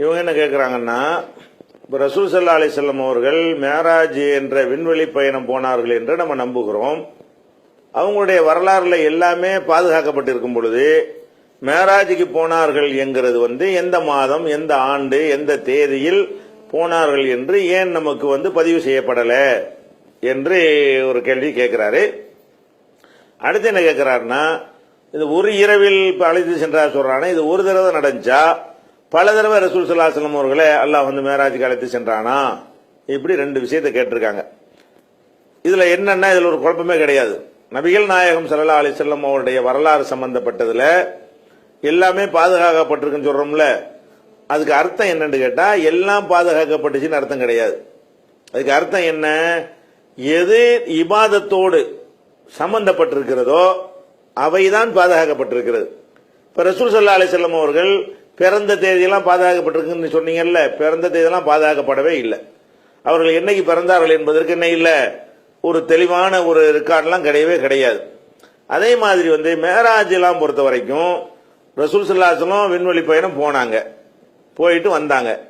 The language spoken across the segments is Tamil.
இவங்க என்ன கேட்குறாங்கன்னா இப்போ ரசூல் சல்லா அலிசல்லம் அவர்கள் மேராஜ் என்ற விண்வெளி பயணம் போனார்கள் என்று நம்ம நம்புகிறோம். அவங்களுடைய வரலாறுல எல்லாமே பாதுகாக்கப்பட்டிருக்கும் பொழுது மேராஜுக்கு போனார்கள் என்கிறது வந்து எந்த மாதம் எந்த ஆண்டு எந்த தேதியில் போனார்கள் என்று ஏன் நமக்கு வந்து பதிவு செய்யப்படலை என்று ஒரு கேள்வி கேட்கிறாரு அடுத்து என்ன கேட்கிறாருன்னா இது ஒரு இரவில் இப்போ அழைத்து சென்றார் சொல்றானே இது ஒரு தடவை நடந்துச்சா? பல தடவை ரசூல் சல்லாஹம் அவர்களே அல்லாஹ் வந்து மேராஜுக்கு அழைத்து சென்றானா? இப்படி ரெண்டு விஷயத்தை கேட்டிருக்காங்க. இதுல என்னன்னா இதுல ஒரு குழப்பமே கிடையாது. நபிகள் நாயகம் சல்லா அலிசல்லம் அவருடைய வரலாறு சம்பந்தப்பட்டதுல எல்லாமே பாதுகாக்கப்பட்டிருக்குன்னு சொல்றோம்ல. அதுக்கு அர்த்தம் என்னன்னு கேட்டா எல்லாம் பாதுகாக்கப்பட்டுச்சுன்னு அர்த்தம் கிடையாது. அதுக்கு அர்த்தம் என்ன? எது இபாதத்தோடு சம்பந்தப்பட்டிருக்கிறதோ அவைதான் பாதுகாக்கப்பட்டிருக்கிறது. இப்ப ரசூல் சல்லா அலிசல்லம் அவர்கள் பிறந்த தேதியெல்லாம் பாதுகாக்கப்பட்டிருக்குன்னு சொன்னீங்கல்ல பிறந்த தேதியெல்லாம் பாதுகாக்கப்படவே இல்லை. அவர்கள் என்னைக்கு பிறந்தார்கள் என்பதற்கு என்ன இல்லை? ஒரு தெளிவான ஒரு ரெக்கார்ட்லாம் கிடையவே கிடையாது. அதே மாதிரி வந்து மேராஜ் எல்லாம் பொறுத்த வரைக்கும் ரசூல் சல்லாசலம் விண்வெளி பயணம் போனாங்க. போயிட்டு வந்தாங்க.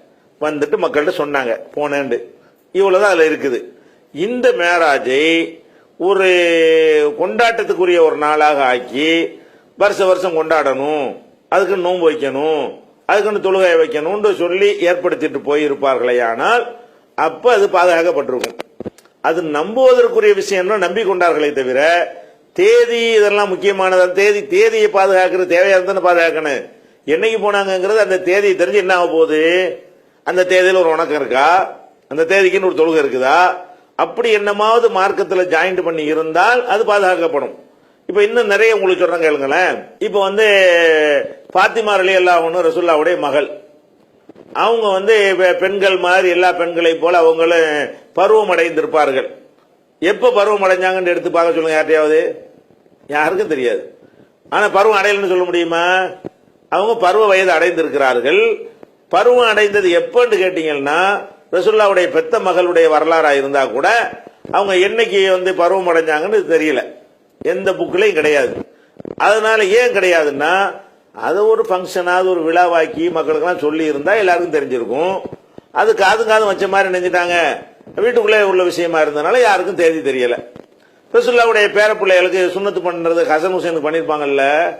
வந்துட்டு மக்கள்கிட்ட சொன்னாங்க போனேன்ட்டு. இவ்வளோதான் அதில் இருக்குது. இந்த மேராஜை ஒரு கொண்டாட்டத்துக்குரிய ஒரு நாளாக ஆக்கி வருஷ வருஷம் கொண்டாடணும். அதுக்கு நோன்பு வைக்கணும் அதுக்குன்னு தொழுகை வைக்கணும்னு சொல்லி ஏற்படுத்திட்டு போயிருப்பார்களே ஆனால் அப்ப அது பாதுகாக்கப்பட்டிருக்கும். அது நம்புவதற்குரிய விஷயம் நம்பிக்கொண்டார்களே தவிர தேதி இதெல்லாம் முக்கியமானது? தேதி தேதியை பாதுகாக்கிறது தேவையா இருந்தானே பாதுகாக்கணும்? என்னைக்கு போனாங்கங்கிறது அந்த தேதியை தெரிஞ்சு என்ன ஆக போகுது? அந்த தேதியில் ஒரு உணக்கம் இருக்கா? அந்த தேதிக்குன்னு ஒரு தொழுகை இருக்குதா? அப்படி என்னமாவது மார்க்கத்தில் ஜாயிண்ட் பண்ணி இருந்தால் அது பாதுகாக்கப்படும். இப்ப இன்னும் நிறைய உங்களுக்கு சொல்றேன் கேளுங்களேன். இப்ப வந்து பாத்திமா அலி அல்லாஹனும் ரசுல்லாவுடைய மகள். அவங்க வந்து பெ- பெண்கள் மாதிரி எல்லா பெண்களை போல அவங்களும் பருவம் அடைந்திருப்பார்கள் எப்ப பருவம் அடைஞ்சாங்கன்னு எடுத்து பார்க்க சொல்லுங்க யார்ட்டையாவது? யாருக்கும் தெரியாது. ஆனா பருவம் அடையலன்னு சொல்ல முடியுமா? அவங்க பருவ வயது அடைந்திருக்கிறார்கள். பருவம் அடைந்தது எப்பன்னு கேட்டீங்கன்னா ரசுல்லாவுடைய பெத்த மகளுடைய வரலாறா இருந்தா கூட அவங்க என்னைக்கு வந்து பருவம் அடைஞ்சாங்கன்னு தெரியல. எந்த புக்கிலையும் கிடையாது. அதனால ஏன் கிடையாதுன்னா அதை ஒரு ஃபங்க்ஷனாவது ஒரு விழாவாக்கி மக்களுக்கெல்லாம் சொல்லி இருந்தா எல்லாருக்கும் தெரிஞ்சிருக்கும். அது காது காது வச்ச மாதிரி நினைஞ்சிட்டாங்க. வீட்டுக்குள்ளே உள்ள விஷயமா இருந்தனால யாருக்கும் தேதி தெரியல. ரசுல்லாவுடைய பேர பிள்ளைகளுக்கு சுண்ணத்து பண்றது ஹசன் ஹுசேனுக்கு பண்ணியிருப்பாங்கல்ல.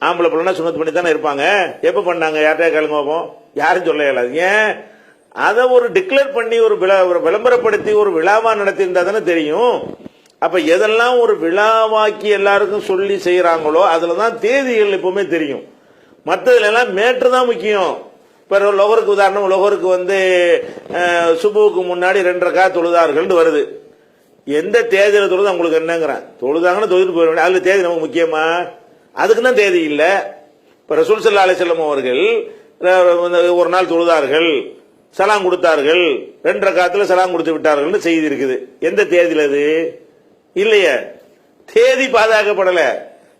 ஆம்பளை பிள்ளைனா சுண்ணத்து பண்ணி தானே இருப்பாங்க. எப்போ பண்ணாங்க? யார்கிட்டயா கேளுங்க பார்ப்போம் யாரும் சொல்ல இயலாது. ஏன்? அதை ஒரு டிக்ளேர் பண்ணி ஒரு ஒரு விளம்பரப்படுத்தி ஒரு விழாவா நடத்தி இருந்தா தானே தெரியும். அப்ப எதெல்லாம் ஒரு விழாவாக்கி எல்லாருக்கும் சொல்லி செய்யறாங்களோ அதுல தான் தேதிகள் எப்பவுமே தெரியும். மற்றதுல எல்லாம் மேட்ரு தான் முக்கியம். இப்போ லொகருக்கு உதாரணம் லொகருக்கு வந்து சுபுவுக்கு முன்னாடி ரெண்டரை கா தொழுதார்கள்னு வருது. எந்த தேதியில் தொழுது உங்களுக்கு என்னங்கிறேன். தொழுதாங்கன்னு தொழுது போயிட வேண்டிய தேதி நமக்கு முக்கியமா? அதுக்கு தான் தேதி இல்லை. இப்போ ரசூல் சல்லா அலிசல்லம் அவர்கள் ஒரு நாள் தொழுதார்கள் சலாம் கொடுத்தார்கள் ரெண்டரை காத்துல சலாம் கொடுத்து விட்டார்கள்னு செய்தி இருக்குது. எந்த தேதியில் அது? இல்லையே. தேதி பாதுகாக்கப்படல.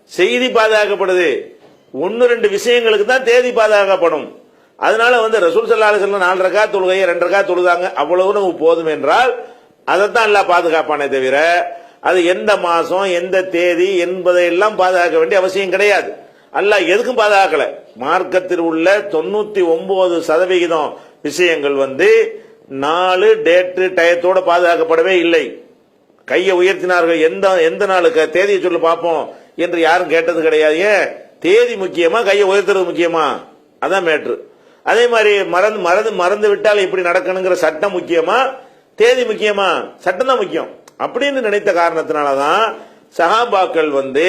செய்தி பாதுகாக்கப்படுது. ஒன்னு ரெண்டு விஷயங்களுக்கு தான் தேதி பாதுகாக்கப்படும். அதனால வந்து ரசூல் சல்லா அலிசல்லம் நாலு ரக்கா தொழுகையை ரெண்டு ரக்கா தொழுதாங்க. அவ்வளவு நமக்கு போதும் என்றால் அதைத்தான் எல்லாம் பாதுகாப்பானே தவிர அது எந்த மாசம் எந்த தேதி என்பதை எல்லாம் பாதுகாக்க வேண்டிய அவசியம் கிடையாது. அல்ல எதுக்கும் பாதுகாக்கல. மார்க்கத்தில் உள்ள தொண்ணூத்தி ஒன்பது சதவிகிதம் விஷயங்கள் வந்து நாலு டேட்டு டயத்தோட பாதுகாக்கப்படவே இல்லை. கையை உயர்த்தினார்கள். எந்த எந்த நாளுக்கு? தேதியை சொல்லி பார்ப்போம் என்று யாரும் கேட்டது கிடையாது. ஏன்? தேதி முக்கியமா கையை உயர்த்துறது முக்கியமா? அதான் மேட்ரு. அதே மாதிரி மறந்து மறந்து மறந்து விட்டால் எப்படி நடக்கணுங்கிற சட்டம் முக்கியமா? தேதி முக்கியமா? சட்டம் தான் முக்கியம். அப்படின்னு நினைத்த காரணத்தினாலதான் சகாபாக்கள் வந்து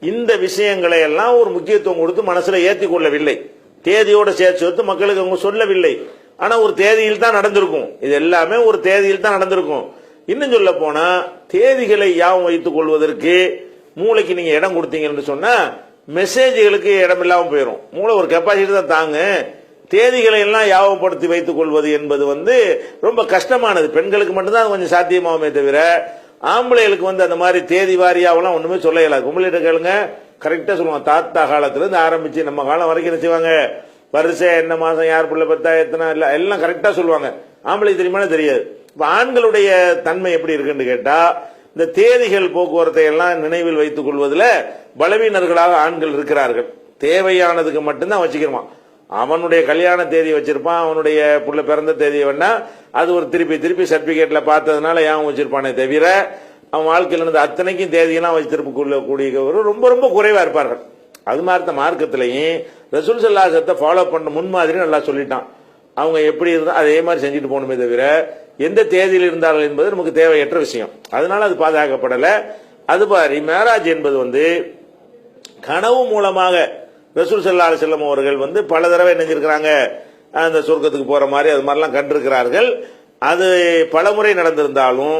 இந்த விஷயங்களை எல்லாம் ஒரு முக்கியத்துவம் கொடுத்து மனசுல ஏத்தி கொள்ளவில்லை. தேதியோட சேர்த்து வைத்து மக்களுக்கு அவங்க சொல்லவில்லை. ஆனா ஒரு தேதியில் தான் நடந்திருக்கும். இது எல்லாமே ஒரு தேதியில் தான் நடந்திருக்கும். இன்னும் சொல்ல போனா தேதிகளை யாவும் வைத்துக் கொள்வதற்கு மூளைக்கு நீங்க இடம் கொடுத்தீங்கன்னு சொன்னா மெசேஜ்களுக்கு இடம் இல்லாமல் போயிடும் மூளை ஒரு கெப்பாசிட்டி தான் தாங்க. தேதிகளை எல்லாம் யாவப்படுத்தி வைத்துக் கொள்வது என்பது வந்து ரொம்ப கஷ்டமானது. பெண்களுக்கு மட்டும்தான் கொஞ்சம் சாத்தியமாகுமே தவிர ஆம்பளைகளுக்கு வந்து அந்த மாதிரி தேதி வாரியாவெல்லாம் ஒண்ணுமே சொல்ல இயலாது கும்பலிட்ட கேளுங்க கரெக்டா சொல்லுவாங்க. தாத்தா காலத்துலேருந்து ஆரம்பித்து ஆரம்பிச்சு நம்ம காலம் வரைக்கும் என்ன செய்வாங்க? வருஷம் என்ன மாசம் யார் பிள்ளை பத்தா எத்தனை இல்லை எல்லாம் கரெக்டா சொல்லுவாங்க. ஆம்பளை தெரியுமானே தெரியாது. இப்போ ஆண்களுடைய தன்மை எப்படி இருக்குன்னு கேட்டா இந்த தேதிகள் போக்குவரத்தை எல்லாம் நினைவில் வைத்துக் கொள்வதில் பலவீனர்களாக ஆண்கள் இருக்கிறார்கள். தேவையானதுக்கு மட்டும்தான் வச்சுக்கிறோமா? அவனுடைய கல்யாண தேதி வச்சிருப்பான் அவனுடைய புள்ள பிறந்த தேதி வேணா அது ஒரு திருப்பி திருப்பி சர்டிபிகேட்ல பார்த்ததுனால ஏன் வச்சிருப்பானே தவிர அவன் வாழ்க்கையில் இருந்த அத்தனைக்கும் தேதியெல்லாம் வச்சிருக்கக்கூடியவர் ரொம்ப ரொம்ப குறைவா இருப்பார்கள். அது மாதிரி தான் மார்க்கத்திலையும் ரசூல் சல்லாசத்தை ஃபாலோ பண்ண முன்மாதிரி நல்லா சொல்லிட்டான். அவங்க எப்படி இருந்தால் அதே மாதிரி செஞ்சுட்டு போகணுமே தவிர எந்த தேதியில் இருந்தார்கள் என்பது நமக்கு தேவையற்ற விஷயம். அதனால அது பாதுகாக்கப்படலை. அது மாதிரி மேராஜ் என்பது வந்து கனவு மூலமாக ரசூல் சல்லா செல்லம் அவர்கள் வந்து பல தடவை நினைஞ்சிருக்கிறாங்க. அந்த சொர்க்கத்துக்கு போற மாதிரி அது மாதிரிலாம் கண்டிருக்கிறார்கள். அது பல முறை நடந்திருந்தாலும்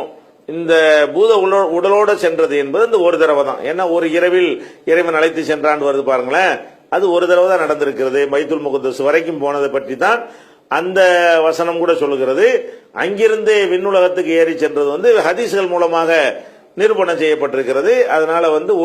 இந்த பூத உடலோடு சென்றது என்பது இந்த ஒரு தடவை தான். ஏன்னா ஒரு இரவில் இறைவன் அழைத்து சென்றான்னு வருது பாருங்களேன். அது ஒரு தடவை தான் நடந்திருக்கிறது. மைத்துல் முகத்தஸ் வரைக்கும் போனதை பற்றி தான் அந்த வசனம் கூட சொல்லுகிறது. அங்கிருந்து விண்ணுலகத்துக்கு ஏறி சென்றது வந்து ஹதீஸ்கள் மூலமாக நிரூபணம் செய்யப்பட்டிருக்கிறது. அதனால வந்து